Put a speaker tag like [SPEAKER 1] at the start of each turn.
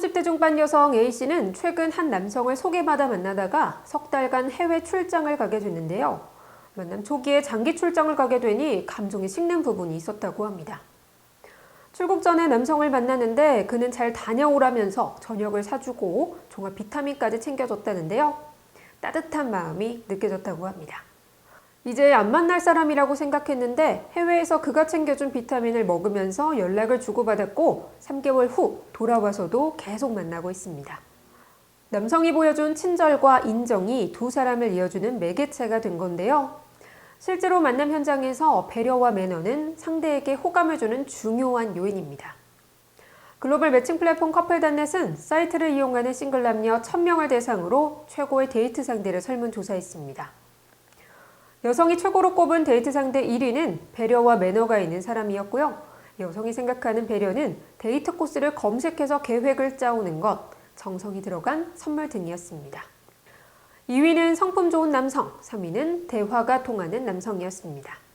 [SPEAKER 1] 30대 중반 여성 A씨는 최근 한 남성을 소개받아 만나다가 석 달간 해외 출장을 가게 됐는데요. 만남 초기에 장기 출장을 가게 되니 감정이 식는 부분이 있었다고 합니다. 출국 전에 남성을 만나는데 그는 잘 다녀오라면서 저녁을 사주고 종합 비타민까지 챙겨줬다는데요. 따뜻한 마음이 느껴졌다고 합니다. 이제 안 만날 사람이라고 생각했는데 해외에서 그가 챙겨준 비타민을 먹으면서 연락을 주고받았고 3개월 후 돌아와서도 계속 만나고 있습니다. 남성이 보여준 친절과 인정이 두 사람을 이어주는 매개체가 된 건데요. 실제로 만남 현장에서 배려와 매너는 상대에게 호감을 주는 중요한 요인입니다. 글로벌 매칭 플랫폼 커플단넷은 사이트를 이용하는 싱글 남녀 1000명을 대상으로 최고의 데이트 상대를 설문조사했습니다. 여성이 최고로 꼽은 데이트 상대 1위는 배려와 매너가 있는 사람이었고요. 여성이 생각하는 배려는 데이트 코스를 검색해서 계획을 짜오는 것, 정성이 들어간 선물 등이었습니다. 2위는 성품 좋은 남성, 3위는 대화가 통하는 남성이었습니다.